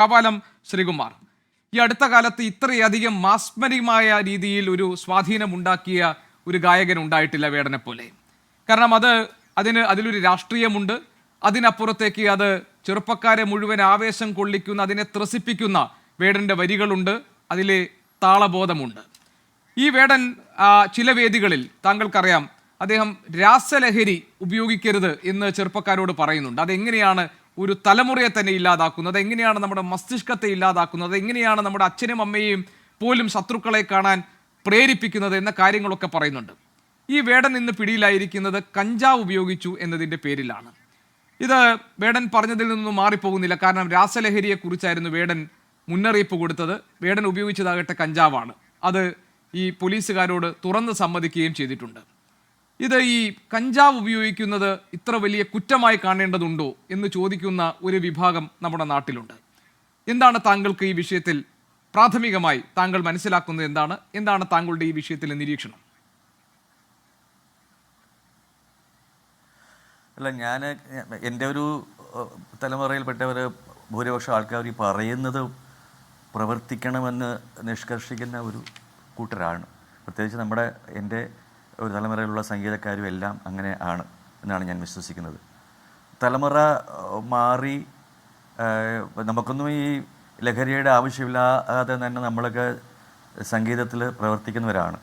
കാപാലം ശ്രീകുമാർ. ഈ അടുത്ത കാലത്ത് ഇത്രയധികം മാസ്മരികമായ രീതിയിൽ ഒരു സ്വാധീനമുണ്ടാക്കിയ ഒരു ഗായകൻ ഉണ്ടായിട്ടില്ല വേടനെ പോലെ കാരണം അത് അതിന് അതിലൊരു രാഷ്ട്രീയമുണ്ട്. അതിനപ്പുറത്തേക്ക് അത് ചെറുപ്പക്കാരെ മുഴുവൻ ആവേശം കൊള്ളിക്കുന്ന അതിനെ ത്രസിപ്പിക്കുന്ന വേടന്റെ വരികളുണ്ട്. അതിലെ താളബോധമുണ്ട്. ഈ വേടൻ ചില വേദികളിൽ താങ്കൾക്കറിയാം അദ്ദേഹം രാസലഹരി ഉപയോഗിക്കരുത് എന്ന് ചെറുപ്പക്കാരോട് പറയുന്നുണ്ട്. അതെങ്ങനെയാണ് ഒരു തലമുറയെ തന്നെ ഇല്ലാതാക്കുന്നത് എങ്ങനെയാണ് നമ്മുടെ മസ്തിഷ്കത്തെ ഇല്ലാതാക്കുന്നത് എങ്ങനെയാണ് നമ്മുടെ അച്ഛനും അമ്മയെയും പോലും ശത്രുക്കളെ കാണാൻ പ്രേരിപ്പിക്കുന്നത് എന്ന കാര്യങ്ങളൊക്കെ പറയുന്നുണ്ട്. ഈ വേടൻ ഇന്ന് പിടിയിലായിരിക്കുന്നത് കഞ്ചാവ് ഉപയോഗിച്ചു എന്നതിന്റെ പേരിലാണ്. ഇത് വേടൻ പറഞ്ഞതിൽ നിന്നും മാറിപ്പോകുന്നില്ല. കാരണം രാസലഹരിയെക്കുറിച്ചായിരുന്നു വേടൻ മുന്നറിയിപ്പ് കൊടുത്തത്. വേടൻ ഉപയോഗിച്ചതാകട്ടെ കഞ്ചാവാണ്. അത് ഈ പോലീസുകാരോട് തുറന്ന് സമ്മതിക്കുകയും ചെയ്തിട്ടുണ്ട്. ഇത് ഈ കഞ്ചാവ് ഉപയോഗിക്കുന്നത് ഇത്ര വലിയ കുറ്റമായി കാണേണ്ടതുണ്ടോ എന്ന് ചോദിക്കുന്ന ഒരു വിഭാഗം നമ്മുടെ നാട്ടിലുണ്ട്. എന്താണ് താങ്കൾക്ക് ഈ വിഷയത്തിൽ പ്രാഥമികമായി താങ്കൾ മനസ്സിലാക്കുന്നത് എന്താണ്? എന്താണ് താങ്കളുടെ ഈ വിഷയത്തിലെ നിരീക്ഷണം? അല്ല ഞാൻ എന്റെ ഒരു തലമുറയിൽപ്പെട്ടവർ ഭൂരിപക്ഷം ആൾക്കാർ ഈ പറയുന്നത് പ്രവർത്തിക്കണമെന്ന് നിഷ്കർഷിക്കുന്ന ഒരു കൂട്ടരാണ്. പ്രത്യേകിച്ച് നമ്മുടെ എന്റെ ഒരു തലമുറയിലുള്ള സംഗീതക്കാരും എല്ലാം അങ്ങനെ ആണ് എന്നാണ് ഞാൻ വിശ്വസിക്കുന്നത്. തലമുറ മാറി നമുക്കൊന്നും ഈ ലഹരിയുടെ ആവശ്യമില്ലാതെ തന്നെ നമ്മളൊക്കെ സംഗീതത്തിൽ പ്രവർത്തിക്കുന്നവരാണ്.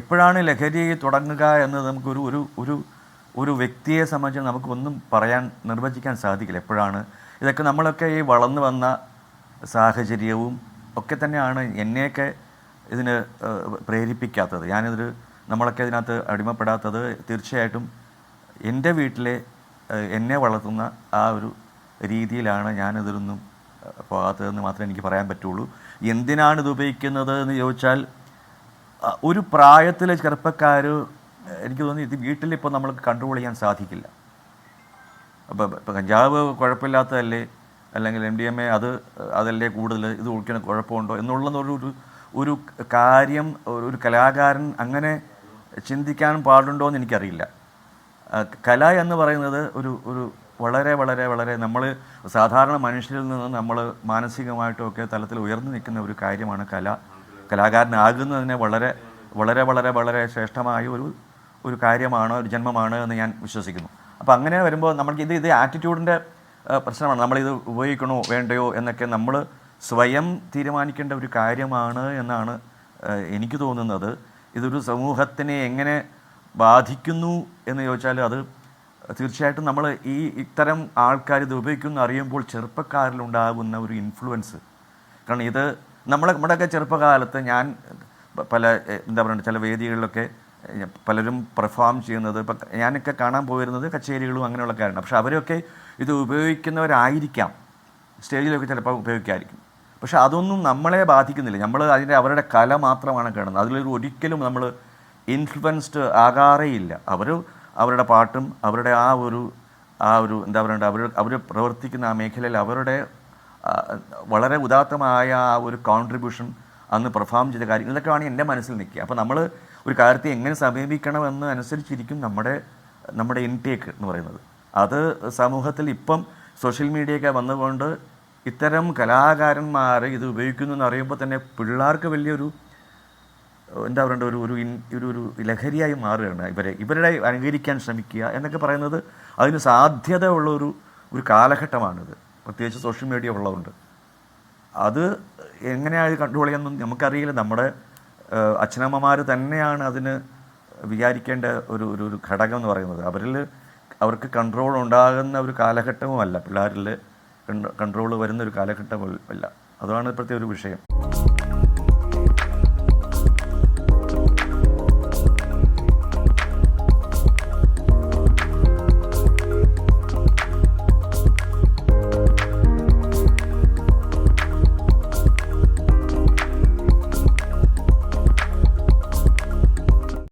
എപ്പോഴാണ് ലഹരി തുടങ്ങുക എന്നത് നമുക്കൊരു ഒരു ഒരു ഒരു വ്യക്തിയെ സംബന്ധിച്ച് നമുക്കൊന്നും പറയാൻ നിർവചിക്കാൻ സാധിക്കില്ല എപ്പോഴാണ്. ഇതൊക്കെ നമ്മളൊക്കെ ഈ വളർന്നു വന്ന സാഹചര്യവും ഒക്കെ തന്നെയാണ് എന്നെയൊക്കെ ഇതിന് പ്രേരിപ്പിക്കാത്തത്. ഞാനിതൊരു നമ്മളൊക്കെ അതിനകത്ത് അടിമപ്പെടാത്തത് തീർച്ചയായിട്ടും എന്റെ വീട്ടിലെ എന്നെ വളർത്തുന്ന ആ ഒരു രീതിയിലാണ് ഞാനിതിലൊന്നും പോകാത്തതെന്ന് മാത്രമേ എനിക്ക് പറയാൻ പറ്റുള്ളൂ. എന്തിനാണ് ഇത് ഉപയോഗിക്കുന്നത് എന്ന് ചോദിച്ചാൽ ഒരു പ്രായത്തിലെ ചെറുപ്പക്കാർ എനിക്ക് തോന്നി ഇത് വീട്ടിലിപ്പോൾ നമ്മൾക്ക് കൺട്രോൾ ചെയ്യാൻ സാധിക്കില്ല. അപ്പോൾ ഇപ്പം കഞ്ചാവ് കുഴപ്പമില്ലാത്തതല്ലേ? അല്ലെങ്കിൽ എം ഡി എം എ അത് അതല്ലേ കൂടുതൽ ഇത് കുഴിക്കണ കുഴപ്പമുണ്ടോ? എന്നുള്ളത് ഒരു കാര്യം ഒരു- കലാകാരൻ അങ്ങനെ ചിന്തിക്കാൻ പാടുണ്ടോ എന്ന് എനിക്കറിയില്ല കല എന്ന് പറയുന്നത് ഒരു ഒരു വളരെ വളരെ വളരെ നമ്മൾ സാധാരണ മനുഷ്യരിൽ നിന്ന് നമ്മൾ മാനസികമായിട്ടൊക്കെ തലത്തിൽ ഉയർന്നു നിൽക്കുന്ന ഒരു കാര്യമാണ് കല. കലാകാരനാകുന്നതിനെ വളരെ വളരെ വളരെ വളരെ ശ്രേഷ്ഠമായ ഒരു ഒരു കാര്യമാണ് ഒരു ജന്മമാണ് എന്ന് ഞാൻ വിശ്വസിക്കുന്നു. അപ്പോൾ അങ്ങനെ വരുമ്പോൾ നമ്മൾക്ക് ഇത് ഇത് ആറ്റിറ്റ്യൂഡിന്റെ പ്രശ്നമാണ്. നമ്മളിത് ഉപയോഗിക്കണോ വേണ്ടയോ എന്നൊക്കെ നമ്മൾ സ്വയം തീരുമാനിക്കേണ്ട ഒരു കാര്യമാണ് എന്നാണ് എനിക്ക് തോന്നുന്നത്. ഇതൊരു സമൂഹത്തിനെ എങ്ങനെ ബാധിക്കുന്നു എന്ന് ചോദിച്ചാൽ അത് തീർച്ചയായിട്ടും നമ്മൾ ഈ ഇത്തരം ആൾക്കാർ ഇത് ഉപയോഗിക്കുന്നു അറിയുമ്പോൾ ചെറുപ്പക്കാരിലുണ്ടാകുന്ന ഒരു ഇൻഫ്ലുവൻസ്. കാരണം ഇത് നമ്മളെ നമ്മുടെയൊക്കെ ചെറുപ്പകാലത്ത് ഞാൻ പല എന്താ പറയുക ചില വേദികളിലൊക്കെ പലരും പെർഫോം ചെയ്യുന്നത് ഇപ്പം ഞാനൊക്കെ കാണാൻ പോയിരുന്നത് കച്ചേരികളും അങ്ങനെയുള്ള കാര്യമാണ് പക്ഷെ അവരൊക്കെ ഇത് ഉപയോഗിക്കുന്നവരായിരിക്കാം. സ്റ്റേജിലൊക്കെ ചിലപ്പോൾ ഉപയോഗിക്കായിരിക്കും. പക്ഷെ അതൊന്നും നമ്മളെ ബാധിക്കുന്നില്ല. നമ്മൾ അതിന്റെ അവരുടെ കല മാത്രമാണ് കാണുന്നത്. അതിലൊരു ഒരിക്കലും നമ്മൾ ഇൻഫ്ലുവൻസ്ഡ് ആകാറേയില്ല അവർ അവരുടെ പാട്ടും അവരുടെ ആ ഒരു ആ ഒരു എന്താ പറയുക അവർ അവർ പ്രവർത്തിക്കുന്ന ആ മേഖലയിൽ അവരുടെ വളരെ ഉദാത്തമായ ആ ഒരു കോൺട്രിബ്യൂഷൻ അന്ന് പെർഫോം ചെയ്ത കാര്യങ്ങൾ ഇതൊക്കെയാണ് എന്റെ മനസ്സിൽ നിൽക്കുക. അപ്പോൾ നമ്മൾ ഒരു കാര്യത്തെ എങ്ങനെ സമീപിക്കണമെന്ന് അനുസരിച്ചിരിക്കും നമ്മുടെ നമ്മുടെ ഇൻടേക്ക് എന്ന് പറയുന്നത്. അത് സമൂഹത്തിൽ ഇപ്പം സോഷ്യൽ മീഡിയയൊക്കെ വന്നുകൊണ്ട് ഇത്തരം കലാകാരന്മാർ ഇത് ഉപയോഗിക്കുന്നു എന്ന് അറിയുമ്പോൾ തന്നെ പിള്ളേർക്ക് വലിയൊരു എന്താ പറയണ്ട ഒരു ഒരു ഒരു ഒരു ലഹരിയായി മാറുകയാണ് ഇവരെ. ഇവരുടെ അനുകരിക്കാൻ ശ്രമിക്കുക എന്നൊക്കെ പറയുന്നത് അതിന് സാധ്യത ഉള്ള ഒരു ഒരു കാലഘട്ടമാണിത്. പ്രത്യേകിച്ച് സോഷ്യൽ മീഡിയ ഉള്ളതുകൊണ്ട്. അത് എങ്ങനെയാണ് ഇത് ചെയ്യാമെന്നും നമുക്കറിയില്ല. നമ്മുടെ അച്ഛനമ്മമാർ തന്നെയാണ് അതിന് വിചാരിക്കേണ്ട ഒരു ഒരു ഒരു ഘടകം എന്ന് പറയുന്നത്. അവരിൽ അവർക്ക് കൺട്രോൾ ഉണ്ടാകുന്ന ഒരു കാലഘട്ടവുമല്ല പിള്ളേരിൽ കൺട്രോൾ വരുന്ന ഒരു കാലഘട്ടമല്ല അതാണ് ഇപ്പോഴത്തെ ഒരു വിഷയം.